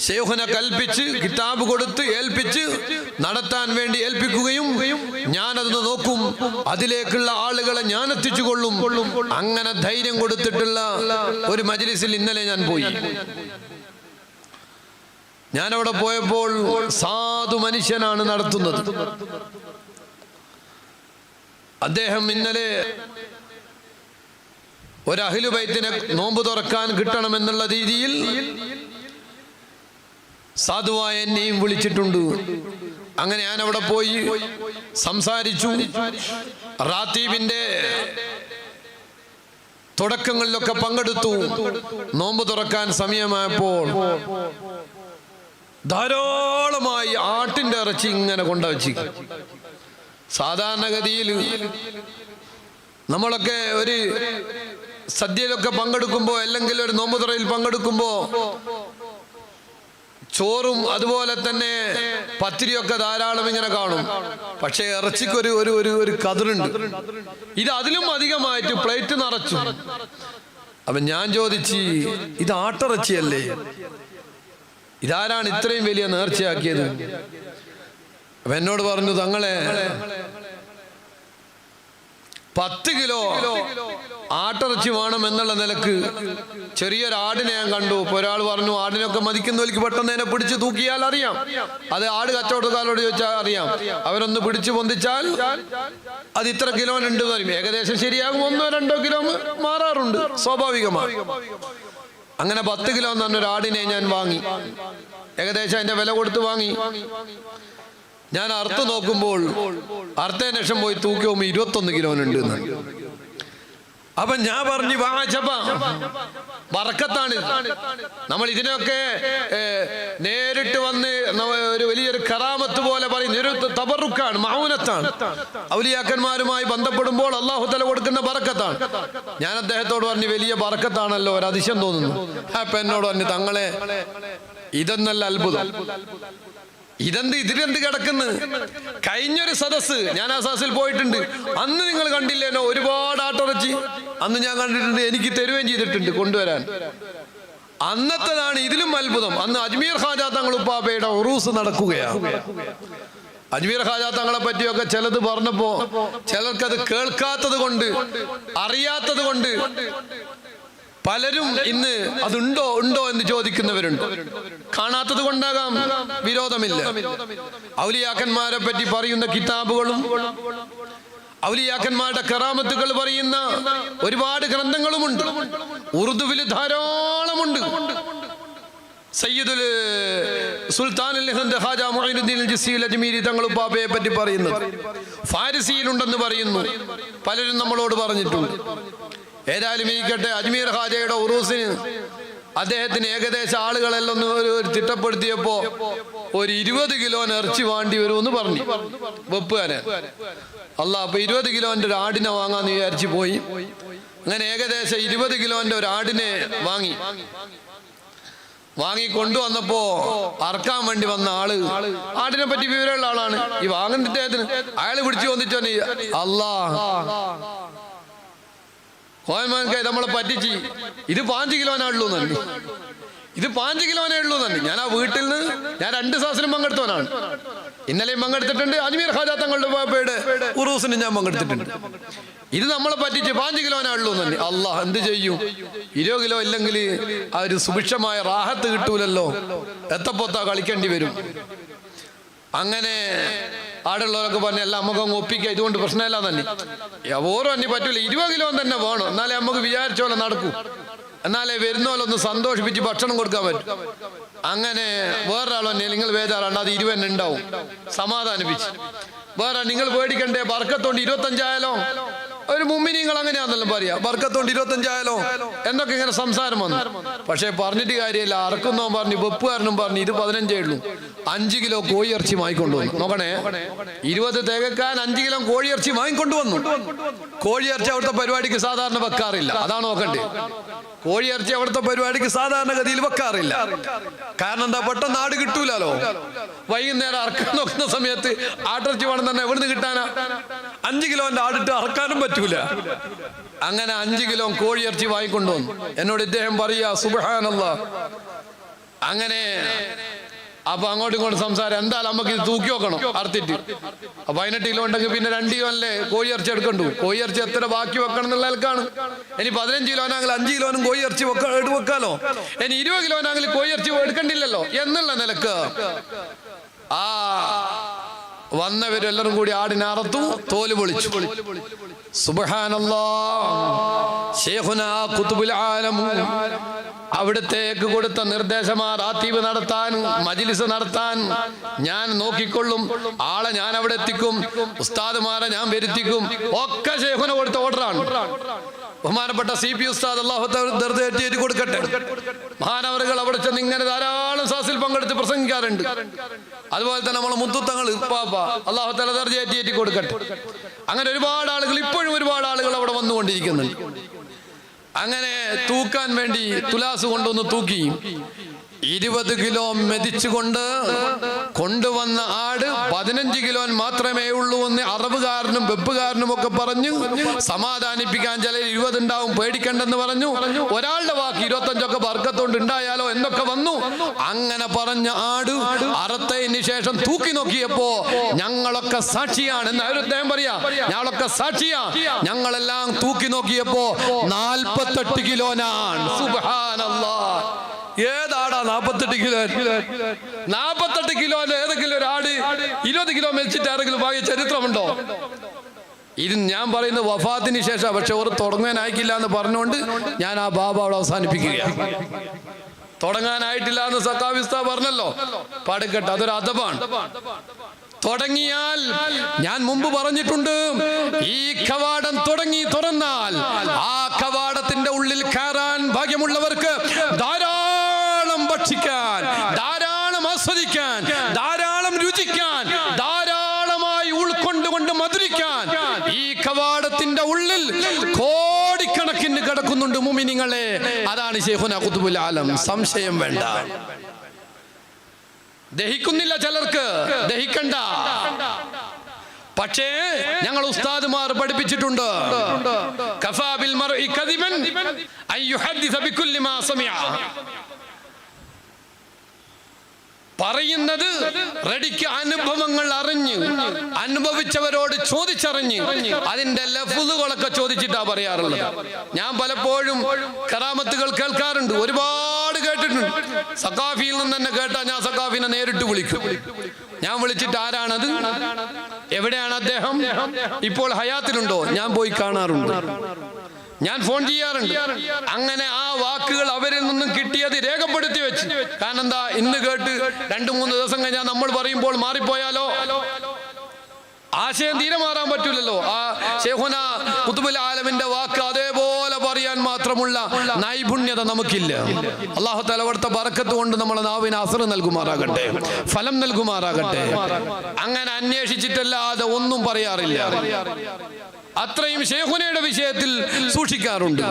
ശേഖുനെ കൽപ്പിച്ച് കിതാബ് കൊടുത്ത് ഏൽപ്പിച്ച് നടത്താൻ വേണ്ടി ഏൽപ്പിക്കുകയും ഞാൻ അതൊന്ന് നോക്കും. അതിലേക്കുള്ള ആളുകളെ ഞാൻ എത്തിച്ചുകൊള്ളും. അങ്ങനെ ധൈര്യം കൊടുത്തിട്ടുള്ള ഒരു മജ്ലിസിൽ ഇന്നലെ ഞാൻ പോയി. ഞാൻ അവിടെ പോയപ്പോൾ സാധു മനുഷ്യനാണ് നടത്തുന്നത്. അദ്ദേഹം ഇന്നലെ ഒരു അഹിലുബൈത്തിനെ നോമ്പ് തുറക്കാൻ കിട്ടണമെന്നുള്ള രീതിയിൽ സാധുവായ എന്നെയും വിളിച്ചിട്ടുണ്ട്. അങ്ങനെ ഞാൻ അവിടെ പോയി സംസാരിച്ചു. റാത്തീബിന്റെ തുടക്കങ്ങളിലൊക്കെ പങ്കെടുത്തു. നോമ്പ് തുറക്കാൻ സമയമായപ്പോൾ ധാരാളമായി ആട്ടിന്റെ ഇറച്ചി ഇങ്ങനെ കൊണ്ടുവച്ചു. സാധാരണഗതിയിൽ നമ്മളൊക്കെ ഒരു സദ്യയിലൊക്കെ പങ്കെടുക്കുമ്പോൾ അല്ലെങ്കിൽ ഒരു നോമ്പുതുറയിൽ പങ്കെടുക്കുമ്പോൾ ചോറും അതുപോലെ തന്നെ പത്തിരിയൊക്കെ ധാരാളം ഇങ്ങനെ കാണും. പക്ഷേ ഇറച്ചിക്ക് ഒരു ഒരു ഒരു കതിറുണ്ട് ഇത് അതിലും അധികമായിട്ട് പ്ലേറ്റ് നിറച്ചു. അപ്പൊ ഞാൻ ചോദിച്ച് ഇത് ആട്ടിറച്ചിയല്ലേ? ഇതാരാണ് ഇത്രയും വലിയ നേർച്ചയാക്കിയത്? അപ്പൊ എന്നോട് പറഞ്ഞു തങ്ങളെ പത്ത് കിലോ ആട്ടിറച്ചി വേണം എന്നുള്ള നിലയ്ക്ക് ചെറിയൊരു ആടിനെ ഞാൻ കണ്ടു. ഇപ്പൊ ഒരാൾ പറഞ്ഞു ആടിനൊക്കെ മതിക്കുന്നവർക്ക് പെട്ടെന്ന് അതിനെ പിടിച്ച് തൂക്കിയാൽ അറിയാം. അത് ആട് കച്ചവടക്കാരോട് ചോദിച്ചാൽ അറിയാം. അവരൊന്ന് പിടിച്ചു പൊന്തിച്ചാൽ അത് ഇത്ര കിലോനുണ്ട് പറയും. ഏകദേശം ശരിയാകും. ഒന്നോ രണ്ടോ കിലോ മാറാറുണ്ട് സ്വാഭാവികമാണ്. അങ്ങനെ പത്ത് കിലോ എന്ന് പറഞ്ഞൊരു ആടിനെ ഞാൻ വാങ്ങി. ഏകദേശം അതിന്റെ വില കൊടുത്ത് വാങ്ങി. ഞാൻ അർത്ഥ നോക്കുമ്പോൾ അർത്ഥത്തിന് ലക്ഷം പോയി തൂക്കി പോകുമ്പോൾ ഇരുപത്തൊന്ന് കിലോനുണ്ട് അപ്പൊ ഞാൻ പറഞ്ഞു വാചപ വറക്കത്താണ്. നമ്മൾ ഇതിനൊക്കെ നേരിട്ട് വന്ന് ഒരു വലിയൊരു കറാമത്ത് പോലെ പറയുന്ന ഒരു തബറുക്കാണ് മൗനത്താണ്. ഔലിയാക്കന്മാരുമായി ബന്ധപ്പെടുമ്പോൾ അള്ളാഹു തല കൊടുക്കുന്ന ബറക്കത്താണ് ഞാൻ അദ്ദേഹത്തോട് പറഞ്ഞു വലിയ ബറക്കത്താണല്ലോ ഒരു അതിശയം തോന്നുന്നു. അപ്പൊ എന്നോട് പറഞ്ഞു തങ്ങളെ ഇതെന്നല്ല അത്ഭുതം. ഇതെന്ത് ഇതിലെന്ത് കിടക്കുന്നു? കഴിഞ്ഞൊരു സദസ് ഞാൻ ആ സദസ്സിൽ പോയിട്ടുണ്ട്. അന്ന് നിങ്ങൾ കണ്ടില്ലേനോ ഒരുപാട് ആട്ടോറച്ചി? അന്ന് ഞാൻ കണ്ടിട്ടുണ്ട് എനിക്ക് തരുകയും ചെയ്തിട്ടുണ്ട് കൊണ്ടുവരാൻ. അന്നത്തേതാണ് ഇതിലും അത്ഭുതം. അന്ന് അജ്മീർ ഖാജാ തങ്ങൾ ഉപ്പാപ്പയുടെ ഉറൂസ് നടക്കുകയാണ്. അജ്മീർ ഖാജാ തങ്ങളെ പറ്റിയൊക്കെ ചിലത് പറഞ്ഞപ്പോ ചിലർക്കത് കേൾക്കാത്തത് കൊണ്ട് അറിയാത്തത് കൊണ്ട് പലരും ഇന്ന് അതുണ്ടോ ഉണ്ടോ എന്ന് ചോദിക്കുന്നവരുണ്ട്. കാണാത്തത് കൊണ്ടാകാം വിരോധമില്ല. ഔലിയാക്കന്മാരെ പറ്റി പറയുന്ന കിതാബുകളും ഔലിയാക്കന്മാരുടെ കറാമത്തുകൾ പറയുന്ന ഒരുപാട് ഗ്രന്ഥങ്ങളുമുണ്ട്. ഉറുദുവിൽ ധാരാളമുണ്ട്. സയ്യിദുൽ ഖാജ മുഈനുദ്ദീൻ ജസീൽ അജ്മീരി തങ്ങൾ ഉപ്പാപ്പയെ പറ്റി പറയുന്നത്. ഫാരിസിയിലുണ്ടെന്ന് പറയുന്നു. പലരും നമ്മളോട് പറഞ്ഞിട്ടുണ്ട്. ഏതായാലും ഇരിക്കട്ടെ അജ്മീർ ഹാജയുടെ ഉറൂസിന് അദ്ദേഹത്തിന് ഏകദേശം ആളുകളെല്ലാം ഒരു തിട്ടപ്പെടുത്തിയപ്പോ ഒരു ഇരുപത് കിലോ ഇറച്ചി വാണ്ടി വരുമെന്ന് പറഞ്ഞു. വെപ്പുകാരൻ. അല്ല അപ്പൊ ഇരുപത് കിലോന്റെ ഒരു ആടിനെ വാങ്ങാന്ന് വിചാരിച്ചു പോയി. അങ്ങനെ ഏകദേശം ഇരുപത് കിലോന്റെ ഒരു ആടിനെ വാങ്ങി. വാങ്ങി കൊണ്ടുവന്നപ്പോ അറക്കാൻ വേണ്ടി വന്ന ആൾ ആടിനെ പറ്റി വിവരമുള്ള ആളാണ്. ഈ വാങ്ങുന്ന അയാൾ പിടിച്ചു വന്നിട്ടോ അല്ലാ കോയമാൻകായ നമ്മളെ പറ്റിച്ച്. ഇത് പാഞ്ച് കിലോനാണുള്ളൂ തന്നെ ഇത് പാഞ്ച് കിലോനേ ഉള്ളൂ തന്നെ ഞാൻ ആ വീട്ടിൽ നിന്ന് ഞാൻ രണ്ട് സാഹസിലും പങ്കെടുത്തവനാണ്. ഇന്നലെയും പങ്കെടുത്തിട്ടുണ്ട്. അജ്മീർ ഖാജാ തങ്ങളുടെ പാപ്പയുടെ ഉറൂസിന് ഞാൻ പങ്കെടുത്തിട്ടുണ്ട്. ഇത് നമ്മളെ പറ്റിച്ച് പാഞ്ച് കിലോനേ ഉള്ളൂ തന്നെ അള്ളാഹ് എന്ത് ചെയ്യും? ഇരുപത് കിലോ ഇല്ലെങ്കിൽ ആ ഒരു സുഭിക്ഷമായ റാഹത്ത് കിട്ടൂലല്ലോ. എത്തപ്പൊത്താ കളിക്കേണ്ടി വരും. അങ്ങനെ ആടുള്ളവരൊക്കെ പറഞ്ഞ എല്ലാം നമുക്ക് അങ്ങ് ഒപ്പിക്കുക ഇതുകൊണ്ട് പ്രശ്നമില്ല തന്നെ. ഓരോ അന്നി പറ്റൂല. ഇരുപത് കിലോ തന്നെ വേണം. എന്നാലേ നമുക്ക് വിചാരിച്ച പോലെ നടക്കൂ. എന്നാലേ വരുന്ന പോലെ ഒന്ന് സന്തോഷിപ്പിച്ച് ഭക്ഷണം കൊടുക്കാൻ പറ്റും. അങ്ങനെ വേറൊരാൾ തന്നെ നിങ്ങൾ വേദാറാണ് അത് ഇരുപത് ഉണ്ടാവും. സമാധാനിപ്പിച്ച്. വേറെ നിങ്ങൾ പേടിക്കണ്ടേ വർക്കത്തോണ്ട് ഇരുപത്തഞ്ചായാലോ? ഒരു മുമ്മിനിങ്ങൾ അങ്ങനെയാണെന്നല്ലോ പറയാ. വർക്കത്തോണ്ട് ഇരുപത്തഞ്ചായാലോ? എന്നൊക്കെ ഇങ്ങനെ സംസാരം വന്നു. പക്ഷേ പറഞ്ഞിട്ട് കാര്യമില്ല. അറക്കുന്നവൻ പറഞ്ഞു വെപ്പുകാരനും പറഞ്ഞു ഇത് പതിനഞ്ചേ ഉള്ളൂ. അഞ്ച് കിലോ കോഴിയിറച്ചി വാങ്ങിക്കൊണ്ടു വന്നു നോക്കണേ ഇരുപത് തേകക്കാൻ അഞ്ച് കിലോ കോഴിയിറച്ചി വാങ്ങിക്കൊണ്ടു വന്നു കോഴിയിറച്ചി അവിടുത്തെ പരിപാടിക്ക് സാധാരണ വെക്കാറില്ല. അതാണ് നോക്കണ്ടേ? കോഴിയിറച്ചി അവിടുത്തെ പരിപാടിക്ക് സാധാരണ ഗതിയിൽ വെക്കാറില്ല. കാരണം എന്താ? പെട്ടെന്ന് ആട് കിട്ടൂലോ വൈകുന്നേരം അറക്കാൻ നോക്കുന്ന സമയത്ത് ആട്ടിറച്ചി വേണം തന്നെ എവിടുന്ന് കിട്ടാനാ? അഞ്ച് കിലോന്റെ ആടിട്ട് അറക്കാനും പറ്റൂല. അങ്ങനെ അഞ്ച് കിലോ കോഴിയിറച്ചി വാങ്ങിക്കൊണ്ടുവന്നു എന്നോട് ഇദ്ദേഹം പറയാ സുബഹാനല്ല. അങ്ങനെ അപ്പൊ അങ്ങോട്ടും ഇങ്ങോട്ടും സംസാരം. എന്തായാലും നമുക്ക് ഇത് തൂക്കി വെക്കണം അറുത്തിട്ട്. അപ്പൊ പതിനെട്ട് കിലോ ഉണ്ടെങ്കിൽ പിന്നെ രണ്ട് കിലോ അല്ലേ കോഴി ഇറച്ചി എടുക്കണ്ടു. കോഴി ഇറച്ചി എത്ര ബാക്കി വെക്കണം എന്നുള്ള ആൾക്കാണ് ഇനി പതിനഞ്ച് കിലോനാണെങ്കിൽ അഞ്ച് കിലോനും കോഴി ഇറച്ചി വെക്കാലോ. ഇനി ഇരുപത് കിലോനാണെങ്കിൽ കോഴി ഇറച്ചി എടുക്കണ്ടില്ലല്ലോ എന്നുള്ള നിലയ്ക്ക്. ആ വന്നവരെല്ലാരും കൂടി ആടിനകത്തു തോൽ പൊളിച്ചു. സുബഹാനല്ലാ. ശേഖുന കുത്തുബുൽ ആലം അവിടത്തേക്ക് കൊടുത്ത നിർദ്ദേശമാ റാത്തീബ് നടത്താൻ മജിലിസ് നടത്താൻ ഞാൻ നോക്കിക്കൊള്ളും. ആളെ ഞാൻ അവിടെ എത്തിക്കും. ഉസ്താദുമാരെ ഞാൻ വരുത്തിക്കും. ഒക്കെ ശേഖുന കൊടുത്ത ഓർഡറാണ്. ബഹുമാനപ്പെട്ട സി പി ഉസ്താദ് അള്ളാഹു കൊടുക്കട്ടെ. മഹാനവറുകൾ അവിടെ ചെന്ന് ഇങ്ങനെ ധാരാളം സാസിൽ പങ്കെടുത്ത് പ്രസംഗിക്കാറുണ്ട്. അതുപോലെ തന്നെ നമ്മളെ മുത്തുത്തങ്ങൾ പാപ്പ അള്ളാഹു തല ദർജയേറ്റി കൊടുക്കട്ടെ. അങ്ങനെ ഒരുപാട് ആളുകൾ ഇപ്പോഴും ഒരുപാട് ആളുകൾ അവിടെ വന്നുകൊണ്ടിരിക്കുന്നുണ്ട്. അങ്ങനെ തൂക്കാൻ വേണ്ടി തുലാസ് കൊണ്ടുവന്ന് തൂക്കി. ഇരുപത് കിലോ മെതിച്ചുകൊണ്ട് കൊണ്ടുവന്ന ആട് പതിനഞ്ച് കിലോ മാത്രമേ ഉള്ളൂ എന്ന് അറബുകാരനും വെപ്പുകാരനും ഒക്കെ പറഞ്ഞു. സമാധാനിപ്പിക്കാൻ ചില ഇരുപത് ഉണ്ടാവും പേടിക്കണ്ടെന്ന് പറഞ്ഞു. ഒരാളുടെ വാക്ക് ഇരുപത്തഞ്ചൊക്കെ വർഗത്തോണ്ട് ഉണ്ടായാലോ എന്നൊക്കെ വന്നു. അങ്ങനെ പറഞ്ഞ ആട് അറുത്തതിന് ശേഷം തൂക്കി നോക്കിയപ്പോ ഞങ്ങളൊക്കെ സാക്ഷിയാണ് എന്ന് പറയാ. ഞങ്ങളൊക്കെ സാക്ഷിയാ. ഞങ്ങളെല്ലാം തൂക്കി നോക്കിയപ്പോ നാൽപ്പത്തെട്ട് കിലോനാണ് സുബ്ഹാനല്ലാ. ഏതാടാ നാപ്പത്തെട്ട് കിലോ നാപ്പത്തെട്ട് കിലോ ഏതെങ്കിലും ഒരു ആട് ഇരുപത് കിലോ മെച്ചിട്ട് ആരെങ്കിലും വാങ്ങിയ ചരിത്രമുണ്ടോ? ഇത് ഞാൻ പറയുന്ന വഫാത്തിന് ശേഷം പക്ഷെ ഒരു തുടങ്ങാനായിക്കില്ല എന്ന് പറഞ്ഞുകൊണ്ട് ഞാൻ ആ ബാബ അവിടെ അവസാനിപ്പിക്കുകയാണ്. തുടങ്ങാനായിട്ടില്ല എന്ന് സക്കാവിസ്ത പറഞ്ഞല്ലോ. പടുക്കട്ടെ അതൊരു അഥവാണ് തുടങ്ങിയാൽ ഞാൻ മുമ്പ് പറഞ്ഞിട്ടുണ്ട് ഈ കവാടം തുടങ്ങി തുറന്നാൽ ആ കവാടത്തിന്റെ ഉള്ളിൽ കയറാൻ ഭാഗ്യമുള്ളവർക്ക് ഭക്ഷിക്കാൻ ധാരാളം ആസ്വദിക്കാൻ ധാരാളം രുചിക്കാൻ ധാരാളമായി ഉൾക്കൊണ്ടുകൊണ്ട് മധുരിക്കാൻ. ഈ കവാടത്തിന്റെ ഉള്ളിൽ കോടിക്കണക്കിന് കിടക്കുന്നുണ്ട് മുമിനിങ്ങളെ. അതാണ് ഷെയ്ഖുന കുത്തുബുൽ ആലം. സംശയം വേണ്ട. ദഹിക്കുന്നില്ല ചിലർക്ക്. ദഹിക്കണ്ട. പക്ഷേ ഞങ്ങൾ ഉസ്താദുമാർ പഠിപ്പിച്ചിട്ടുണ്ട്. കഫാബിൽ മർഇ കദിബൻ അൻ യുഹദ്ദിസ ബികുല്ലി മാ സമിഅ പറയുന്നത് റെഡിക്ക് അനുഭവങ്ങൾ അറിഞ്ഞ് അനുഭവിച്ചവരോട് ചോദിച്ചറിഞ്ഞ് അതിന്റെ ലഫുകളൊക്കെ ചോദിച്ചിട്ടാ പറയാറുള്ളത്. ഞാൻ പലപ്പോഴും കറാമത്തുകൾ കേൾക്കാറുണ്ട്. ഒരുപാട് കേട്ടിട്ടുണ്ട്. സഖാഫിയിൽ നിന്ന് തന്നെ കേട്ടാ ഞാൻ സഖാഫിനെ നേരിട്ട് വിളിക്കും. ഞാൻ വിളിച്ചിട്ട് ആരാണത്? എവിടെയാണ് അദ്ദേഹം? ഇപ്പോൾ ഹയാത്തിലുണ്ടോ? ഞാൻ പോയി കാണാറുണ്ട്. ഞാൻ ഫോൺ ചെയ്യാറുണ്ട്. അങ്ങനെ ആ വാക്കുകൾ അവരിൽ നിന്നും കിട്ടിയത് രേഖപ്പെടുത്തി വെച്ച്. കാരണം എന്താ? ഇന്ന് കേട്ട് രണ്ടു മൂന്ന് ദിവസം കഴിഞ്ഞാൽ നമ്മൾ പറയുമ്പോൾ മാറിപ്പോയാലോ? ആശയം തീരെ മാറാൻ പറ്റൂലല്ലോ. ആ ഷെഹുന കുത്തുബുൽ ആലമിന്റെ വാക്ക് അതേപോലെ പറയാൻ മാത്രമുള്ള നൈപുണ്യത നമുക്കില്ല. അള്ളാഹു തലവർത്ത ബറക്കത്ത് കൊണ്ട് നമ്മളെ നാവിന് അസർ നൽകുമാറാകട്ടെ. ഫലം നൽകുമാറാകട്ടെ. അങ്ങനെ അന്വേഷിച്ചിട്ടല്ലാതെ ഒന്നും പറയാറില്ല. അത്രയും ഷെയ്ഖുനയുടെ വിഷയത്തിൽ സൂക്ഷിക്കാറുണ്ട്.